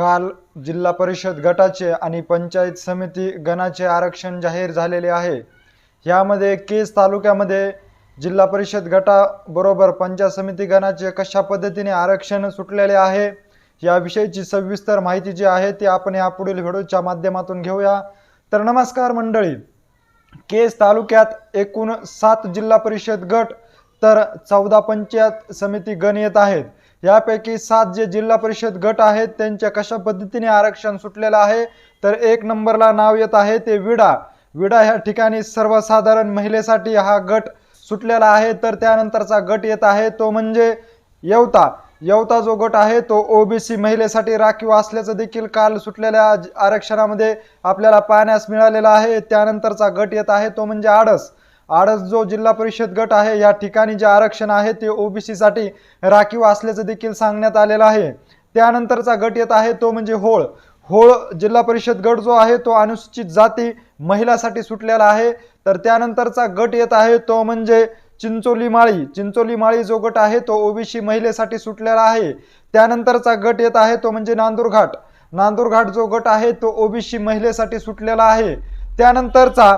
काल जिल्हा परिषद गटाचे आणि पंचायत समिती गणाचे आरक्षण जाहीर झालेले आहे. यामध्ये केज तालुक्यामध्ये जिल्हा परिषद गटाबरोबर पंचायत समिती गणाचे कशा पद्धतीने आरक्षण सुटलेले आहे याविषयीची सविस्तर माहिती जी आहे ती आपण यापुढील व्हिडिओच्या माध्यमातून घेऊया. तर नमस्कार मंडळी केज तालुक्यात एकूण सात जिल्हा परिषद गट तर चौदा पंचायत समिती गण येत आहेत. यापैकी सात जे जिल्हा परिषद गट आहेत त्यांच्या कशा पद्धतीने आरक्षण सुटलेलं आहे तर एक नंबरला नाव येत आहे ते विडा. विडा ह्या ठिकाणी सर्वसाधारण महिलेसाठी हा गट सुटलेला आहे तर त्यानंतरचा गट येत आहे तो म्हणजे येवता. येवता जो गट आहे तो ओबीसी महिलेसाठी राखीव असल्याचं देखील काल सुटलेल्या आरक्षणामध्ये आपल्याला पाहण्यास मिळालेला आहे. त्यानंतरचा गट येत आहे तो म्हणजे आडस. आडस जो जिल्हा परिषद गट आहे या ठिकाणी जे आरक्षण आहे ते ओबीसीसाठी राखीव असल्याचं देखील सांगण्यात आलेलं आहे. त्यानंतरचा गट येत आहे तो म्हणजे होळ. होळ जिल्हा परिषद गट जो आहे तो अनुसूचित जाती महिलासाठी सुटलेला आहे. तर त्यानंतरचा गट येत आहे तो म्हणजे चिंचोली माळी. चिंचोली माळी जो गट आहे तो ओबीसी महिलेसाठी सुटलेला आहे. त्यानंतरचा गट येत आहे तो म्हणजे नांदूरघाट नांदूरघाट जो गट आहे तो ओबीसी महिलेसाठी सुटलेला आहे. त्यानंतरचा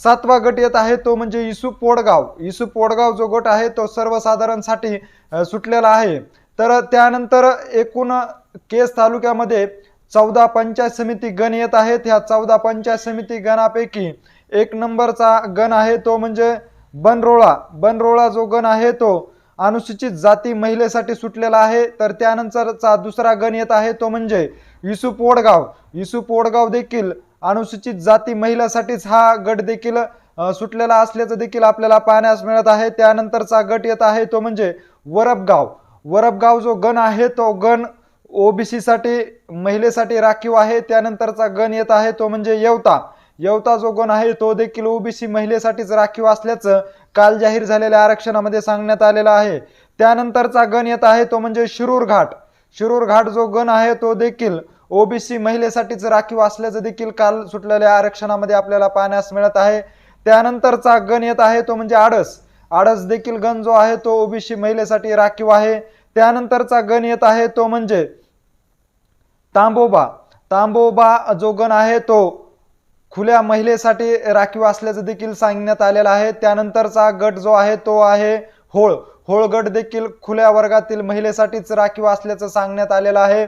सातवा गट येत आहे तो म्हणजे इसू पोडगाव. इसू पोडगाव जो गट आहे तो सर्वसाधारणसाठी सुटलेला आहे. तर त्यानंतर एकूण केस तालुक्यामध्ये चौदा पंचायत समिती गण येत आहेत. ह्या चौदा पंचायत समिती गणापैकी एक नंबरचा गण आहे तो म्हणजे बनरोळा. बनरोळा जो गण आहे तो अनुसूचित जाती महिलेसाठी सुटलेला आहे. तर त्यानंतरचा दुसरा गण येत आहे तो म्हणजे इसू पोडगाव. इसू पोडगाव देखील अनुसूचित जाती महिलासाठीच हा गट देखील सुटलेला असल्याचं देखील आपल्याला पाहण्यास मिळत आहे. त्यानंतरचा गट येत आहे तो म्हणजे वरपगाव. वरपगाव जो गण आहे तो गण ओबीसीसाठी महिलेसाठी राखीव आहे. त्यानंतरचा गण येत आहे तो म्हणजे येवता. येवता जो गण आहे तो देखील ओबीसी महिलेसाठीच राखीव असल्याचं काल जाहीर झालेल्या आरक्षणामध्ये सांगण्यात आलेलं आहे. त्यानंतरचा गण येत आहे तो म्हणजे शिरूर घाट शिरूर घाट जो गण आहे तो देखील ओबीसी महिलेसाठीच राखीव असल्याचं देखील काल सुटलेल्या आरक्षणामध्ये आपल्याला पाहण्यास मिळत आहे. त्यानंतरचा गण येत आहे तो म्हणजे आडस. आडस देखील गण जो आहे तो ओबीसी महिलेसाठी राखीव आहे. त्यानंतरचा गण येत आहे तो म्हणजे तांबोबा. तांबोबा जो गण आहे तो खुल्या महिलेसाठी राखीव असल्याचं देखील सांगण्यात आलेलं आहे. त्यानंतरचा गट जो आहे तो आहे होळ. होळ गट देखील खुल्या वर्गातील महिलेसाठीच राखीव असल्याचं सांगण्यात आलेलं आहे.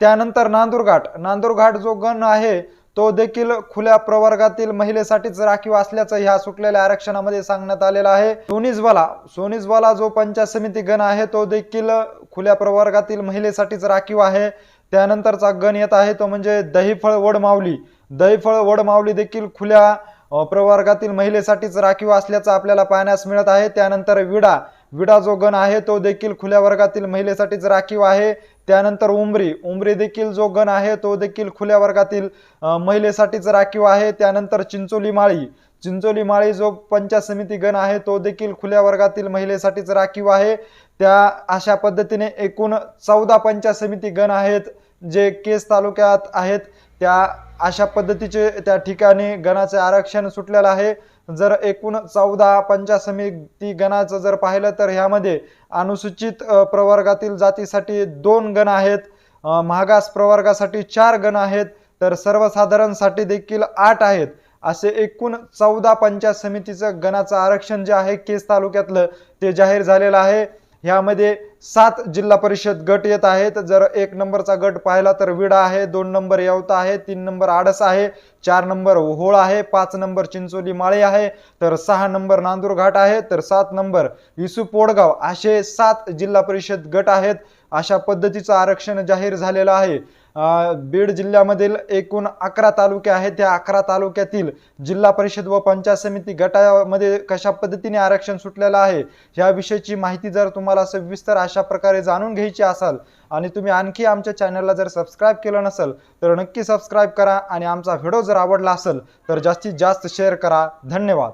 त्यानंतर नांदूरघाट नांदूरघाट जो गण आहे तो देखील खुल्या प्रवर्गातील महिलेसाठीच राखीव असल्याचं ह्या सुटलेल्या आरक्षणामध्ये सांगण्यात आलेलं आहे. सोनीजवाला सोनीजवाला जो पंचायत समिती गण आहे तो देखील खुल्या प्रवर्गातील महिलेसाठीच राखीव आहे. त्यानंतरचा गण येत आहे तो म्हणजे दहीफळ वडमावली दहीफळ वडमावली देखील खुल्या प्रवर्गातील महिलेसाठीच राखीव असल्याचं आपल्याला पाहण्यास मिळत आहे. त्यानंतर विडा विडा जो गण आहे तो देखील खुल्या वर्गातील महिलेसाठीच राखीव आहे. त्यानंतर उमरी. उमरी देखील जो गण आहे तो देखील खुल्या वर्गातील महिलेसाठीच राखीव आहे. त्यानंतर चिंचोली माळी. चिंचोली माळी जो पंचायत समिती गण आहे तो देखील खुल्या वर्गातील महिलेसाठीच राखीव आहे. त्या अशा पद्धतीने एकूण चौदा पंचायत समिती गण आहेत जे केस तालुक्यात आहेत. त्या अशा पद्धतीचे त्या ठिकाणी गणाचे आरक्षण सुटलेलं आहे. जर एकूण चौदा पंचा समिती गणाचं जर पाहिलं तर ह्यामध्ये अनुसूचित प्रवर्गातील जातीसाठी दोन गण आहेत महागास मागास प्रवर्गासाठी चार गण आहेत तर सर्वसाधारणसाठी देखील आठ आहेत. असे एकूण चौदा पंचायत समितीचं गणाचं आरक्षण जे आहे केस तालुक्यातलं ते जाहीर झालेलं आहे. ह्यामध्ये सात जिल्हा परिषद गट येत आहेत. जर एक नंबरचा गट पाहिला तर विडा आहे दोन नंबर यवता आहे तीन नंबर आडस आहे चार नंबर ओहोळ आहे पाच नंबर चिंचोली माळे आहे तर सहा नंबर नांदूर घाट आहे तर सात नंबर इसू पोडगाव असे सात जिल्हा परिषद गट आहेत. अशा पद्धतीचं आरक्षण जाहीर झालेलं आहे. बीड जिल्ह्यामधील एकूण अकरा तालुके आहेत. त्या अकरा तालुक्यातील जिल्हा परिषद व पंचायत समिती गटामध्ये कशा पद्धतीने आरक्षण सुटलेलं आहे याविषयीची माहिती जर तुम्हाला सविस्तर अशा प्रकारे जाणून घ्यायची असाल आणि तुम्ही आणखी आमच्या चॅनलला जर सबस्क्राईब केलं नसेल तर नक्की सबस्क्राईब करा आणि आमचा व्हिडिओ जर आवडला असेल तर जास्तीत जास्त शेअर करा. धन्यवाद.